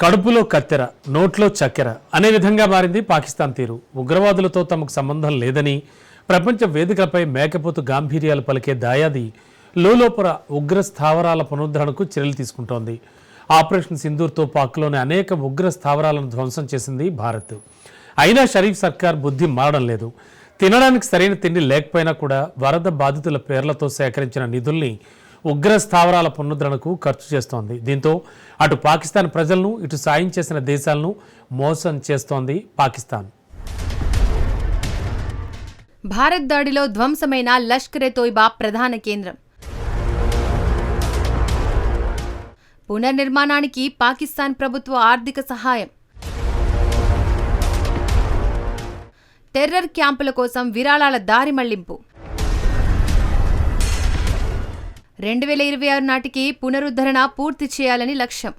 కడుపులో కత్తెర నోట్లో చక్కెర అనే విధంగా మారింది పాకిస్తాన్ తీరు. ఉగ్రవాదులతో తమకు సంబంధం లేదని ప్రపంచ వేదికలపై మేకపోతు గాంభీర్యాలు పలికే దాయాది లోలోపర ఉగ్ర స్థావరాల పునరుద్ధరణకు చర్యలు తీసుకుంటోంది. ఆపరేషన్ సింధూర్తో పాక్లోని అనేక ఉగ్ర స్థావరాలను ధ్వంసం చేసింది భారత్. అయినా షరీఫ్ సర్కార్ బుద్ధి మారడం లేదు. తినడానికి సరైన తిండి లేకపోయినా కూడా వరద బాధితుల పేర్లతో సేకరించిన నిధుల్ని ఉగ్ర స్థావరాల పునరుద్ధరణకు ఖర్చు చేస్తోంది. దీంతో అటు పాకిస్తాన్ ప్రజలను ఇటు సాయం చేసిన దేశాలను మోసం చేస్తోంది పాకిస్తాన్. భారత్ దాడిలో ధ్వంసమైన లష్కరే తోయిబా ప్రధాన కేంద్రం. పునర్నిర్మాణానికి పాకిస్తాన్ ప్రభుత్వ ఆర్థిక సహాయం. టెర్రర్ క్యాంపుల కోసం విరాళాల దారి మళ్ళింపు. రెండు వేల ఇరవై ఆరు నాటికి పునరుద్ధరణ పూర్తి చేయాలని లక్ష్యం.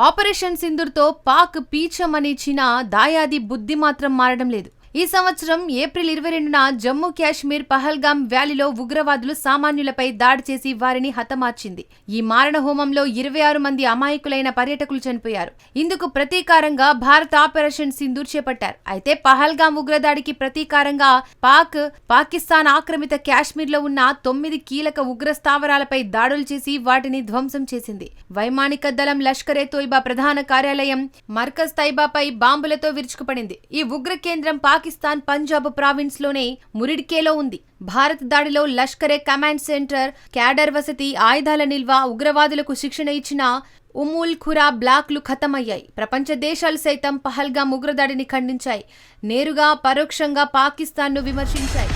ఆపరేషన్ సింధూర్తో పాక్ పీచమనిచ్చిన దాయాది బుద్ధి మాత్రం మారడం లేదు. ఈ సంవత్సరం ఏప్రిల్ ఇరవై రెండున జమ్మూ కాశ్మీర్ పహల్గామ్ వ్యాలీలో ఉగ్రవాదులు సామాన్యులపై దాడి చేసి వారిని హతమార్చింది. ఈ మారణ హోమంలో ఇరవై ఆరు మంది అమాయకులైన పర్యటకులు చనిపోయారు. ఇందుకు ప్రతీకారంగా భారత్ ఆపరేషన్ సింధూర్ చేపట్టారు. అయితే పహల్గామ్ ఉగ్రదాడికి ప్రతీకారంగా పాక్ పాకిస్తాన్ ఆక్రమిత కాశ్మీర్లో ఉన్న తొమ్మిది కీలక ఉగ్ర స్థావరాలపై దాడులు చేసి వాటిని ధ్వంసం చేసింది. వైమానిక దళం లష్కరే తోయిబా ప్రధాన కార్యాలయం మర్కజ్ తైబాపై బాంబులతో విరుచుకుపడింది. ఈ ఉగ్ర కేంద్రం పాక్ పాకిస్తాన్ పంజాబ్ ప్రావిన్స్లోనే మురిడికేలో ఉంది. భారత్ దాడిలో లష్కరే కమాండ్ సెంటర్ క్యాడర్ వసతి ఆయుధాల నిల్వ ఉగ్రవాదులకు శిక్షణ ఇచ్చిన ఉముల్ ఖురా బ్లాక్లు ఖతమయ్యాయి. ప్రపంచ దేశాలు సైతం పహల్గా ఉగ్రదాడిని ఖండించాయి. నేరుగా పరోక్షంగా పాకిస్తాన్ను విమర్శించాయి.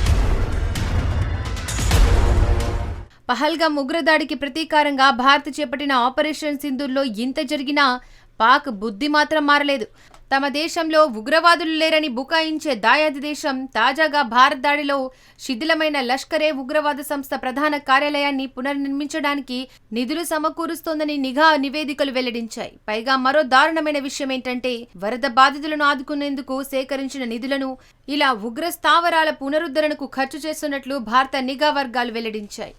పహల్గా ఉగ్రదాడికి ప్రతీకారంగా భారత్ చేపట్టిన ఆపరేషన్ సింధూర్లో ఇంత జరిగినా పాక్ బుద్ధి మాత్రం మారలేదు. తమ దేశంలో ఉగ్రవాదులు లేరని బుకాయించే దాయాది దేశం తాజాగా భారత్ దాడిలో శిథిలమైన లష్కరే ఉగ్రవాద సంస్థ ప్రధాన కార్యాలయాన్ని పునర్నిర్మించడానికి నిధులు సమకూరుస్తోందని నిఘా నివేదికలు వెల్లడించాయి. పైగా మరో దారుణమైన విషయం ఏంటంటే వరద బాధితులను ఆదుకునేందుకు సేకరించిన నిధులను ఇలా ఉగ్ర స్థావరాల పునరుద్ధరణకు ఖర్చు చేస్తున్నట్లు భారత నిఘా వర్గాలు వెల్లడించాయి.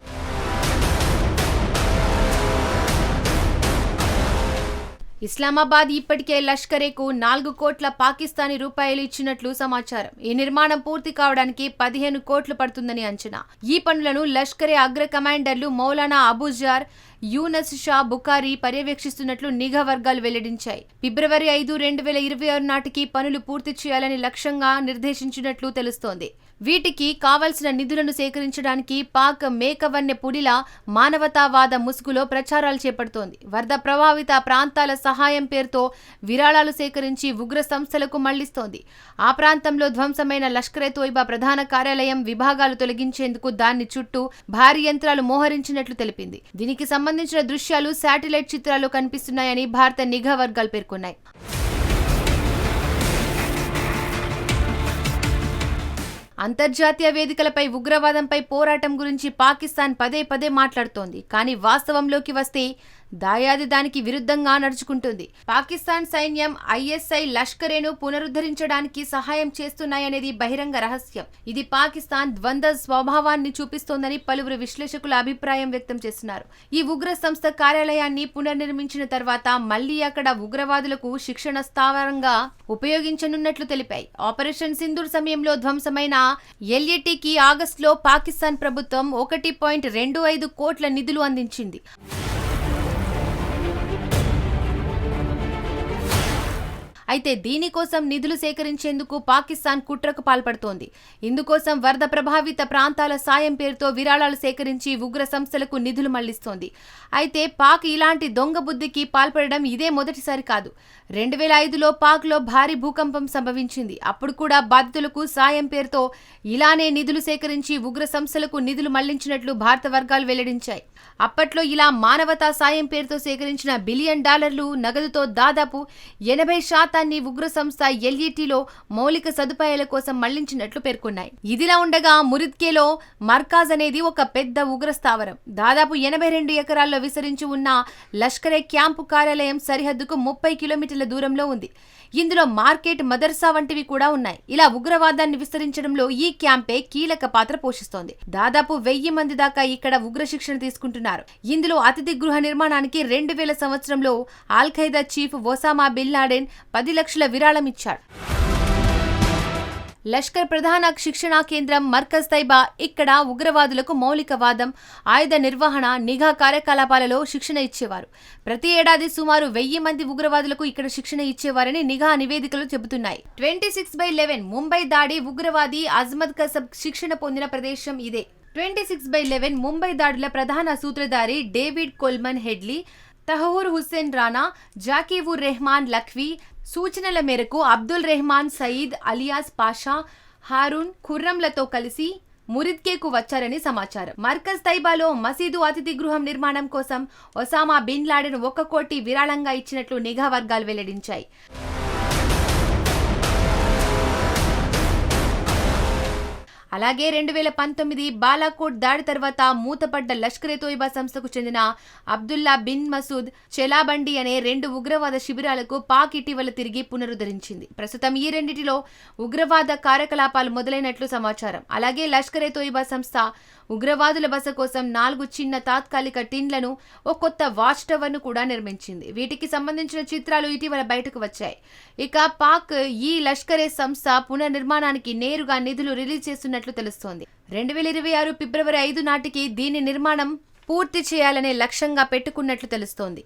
ఇస్లామాబాద్ ఇప్పటికే లష్కరేకు నాలుగు కోట్ల పాకిస్తానీ రూపాయలు ఇచ్చినట్లు సమాచారం. ఈ నిర్మాణం పూర్తి కావడానికి పదిహేను కోట్లు పడుతుందని అంచనా. ఈ పనులను లష్కరే అగ్ర కమాండర్లు మౌలానా అబూజార్ యూనస్ షా బుకారి పర్యవేక్షిస్తున్నట్లు నిఘా వర్గాలు వెల్లడించాయి. ఫిబ్రవరి ఐదు రెండు వేల ఇరవై ఆరు నాటికి పనులు పూర్తి చేయాలని లక్ష్యంగా నిర్దేశించినట్లు తెలుస్తోంది. వీటికి కావలసిన నిధులను సేకరించడానికి పాక్ మేకవన్నె పుడిల మానవతావాద ముసుగులో ప్రచారాలు చేపడుతోంది. వరద ప్రభావిత ప్రాంతాల సహాయం పేరుతో విరాళాలు సేకరించి ఉగ్ర సంస్థలకు మళ్ళిస్తోంది. ఆ ప్రాంతంలో ధ్వంసమైన లష్కరే తోయిబా ప్రధాన కార్యాలయం విభాగాలు తొలగించేందుకు దాన్ని చుట్టూ భారీ యంత్రాలు మోహరించినట్లు తెలిపింది. దీనికి సంబంధించిన దృశ్యాలు శాటిలైట్ చిత్రాలు కనిపిస్తున్నాయని భారత నిఘా వర్గాలు పేర్కొన్నాయి. అంతర్జాతీయ వేదికలపై ఉగ్రవాదంపై పోరాటం గురించి పాకిస్తాన్ పదే పదే మాట్లాడుతోంది. కానీ వాస్తవంలోకి వస్తే దాయాది దానికి విరుద్ధంగా నడుచుకుంటుంది. పాకిస్తాన్ సైన్యం ఐఎస్ఐ లష్కరేను పునరుద్ధరించడానికి సహాయం చేస్తున్నాయనేది బహిరంగ రహస్యం. ఇది పాకిస్తాన్ ద్వంద్వ స్వభావాన్ని చూపిస్తోందని పలువురు విశ్లేషకుల అభిప్రాయం వ్యక్తం చేస్తున్నారు. ఈ ఉగ్ర సంస్థ కార్యాలయాన్ని పునర్నిర్మించిన తర్వాత మళ్ళీ అక్కడ ఉగ్రవాదులకు శిక్షణ స్థావరంగా ఉపయోగించనున్నట్లు తెలిపాయి. ఆపరేషన్ సింధూర్ సమయంలో ధ్వంసమైన ఎల్ఏటీకి ఆగస్టులో పాకిస్తాన్ ప్రభుత్వం ఒకటి పాయింట్ రెండు ఐదు కోట్ల నిధులు అందించింది. అయితే దీనికోసం నిధులు సేకరించేందుకు పాకిస్తాన్ కుట్రకు పాల్పడుతోంది. ఇందుకోసం వరద ప్రభావిత ప్రాంతాల సాయం పేరుతో విరాళాలు సేకరించి ఉగ్ర సంస్థలకు నిధులు మళ్ళిస్తోంది. అయితే పాక్ ఇలాంటి దొంగ బుద్ధికి పాల్పడడం ఇదే మొదటిసారి కాదు. రెండు వేల ఐదులో పాక్లో భారీ భూకంపం సంభవించింది. అప్పుడు కూడా బాధితులకు సాయం పేరుతో ఇలానే నిధులు సేకరించి ఉగ్ర సంస్థలకు నిధులు మళ్ళించినట్లు భారత వర్గాలు వెల్లడించాయి. అప్పట్లో ఇలా మానవతా సాయం పేరుతో సేకరించిన బిలియన్ డాలర్లు నగదుతో దాదాపు ఎనభై శాతం మొత్తాన్ని ఉగ్ర సంస్థ ఎల్ఈటీలో మౌలిక సదుపాయాల కోసం మళ్ళించినట్లు పేర్కొన్నాయి. ఇదిలా ఉండగా మురిద్కేలో మర్కాజ్ అనేది ఒక పెద్ద ఉగ్ర స్థావరం. దాదాపు ఎనభై రెండు ఎకరాల్లో విస్తరించి ఉన్న లష్కరే క్యాంపు కార్యాలయం సరిహద్దుకు ముప్పై కిలోమీటర్ల దూరంలో ఉంది. ఇందులో మార్కెట్ మదర్సా వంటివి కూడా ఉన్నాయి. ఇలా ఉగ్రవాదాన్ని విస్తరించడంలో ఈ క్యాంపే కీలక పాత్ర పోషిస్తోంది. దాదాపు వెయ్యి మంది దాకా ఇక్కడ ఉగ్ర శిక్షణ తీసుకుంటున్నారు. ఇందులో అతిథి గృహ నిర్మాణానికి రెండు వేల సంవత్సరంలో Al Qaeda chief Osama bin Laden పది లక్షల విరాళం ఇచ్చాడు. లష్కర్ ప్రధాన శిక్షణా కేంద్రం మర్కజ్ తైబా ఇక్కడ ఉగ్రవాదులకు మౌలికవాదం ఆయుధ నిర్వహణ నిఘా కార్యకలాపాలలో శిక్షణ ఇచ్చేవారు. ప్రతి ఏడాది సుమారు వెయ్యి మంది ఉగ్రవాదులకు ఇక్కడ శిక్షణ ఇచ్చేవారని నిఘా నివేదికలు చెబుతున్నాయి. Twenty six by eleven Mumbai దాడి ఉగ్రవాది అజ్మద్ కసబ్ శిక్షణ పొందిన ప్రదేశం ఇదే. Twenty six by eleven Mumbai దాడుల ప్రధాన సూత్రధారి David Coleman Headley Tahawwur Hussain Rana Zakiur Rehman Lakhvi సూచనల మేరకు అబ్దుల్ రెహమాన్ సయీద్ అలియాస్ పాషా హారూన్ ఖుర్రంలతో కలిసి మురిద్కేకు వచ్చారని సమాచారం. మర్కజ్ తైబాలో మసీదు అతిథి గృహం నిర్మాణం కోసం ఒసామా బిన్ లాడెన్ ఒక కోటి విరాళంగా ఇచ్చినట్లు నిఘా వర్గాలు వెల్లడించాయి. అలాగే రెండు వేల పంతొమ్మిది బాలాకోట్ దాడి తర్వాత మూతపడ్డ లష్కరే తోయిబా సంస్థకు చెందిన అబ్దుల్లా బిన్ మసూద్ చెలాబండి అనే రెండు ఉగ్రవాద శిబిరాలకు పాక్ ఇటీవల తిరిగి పునరుద్ధరించింది. ప్రస్తుతం ఈ రెండింటిలో ఉగ్రవాద కార్యకలాపాలు మొదలైనట్లు సమాచారం. అలాగే లష్కరే తోయిబా సంస్థ ఉగ్రవాదుల బస కోసం నాలుగు చిన్న తాత్కాలిక టిన్లను ఓ కొత్త వాచ్ టవర్ను కూడా నిర్మించింది. వీటికి సంబంధించిన చిత్రాలు ఇటీవల బయటకు వచ్చాయి. ఇక పాక్ ఈ లష్కరే సంస్థ పునర్నిర్మాణానికి నేరుగా నిధులు రిలీజ్ చేస్తున్న చేస్తున్నట్లు తెలుస్తోంది. రెండు వేల ఇరవై ఆరు ఫిబ్రవరి ఐదు నాటికి దీని నిర్మాణం పూర్తి చేయాలనే లక్ష్యంగా పెట్టుకున్నట్లు తెలుస్తోంది.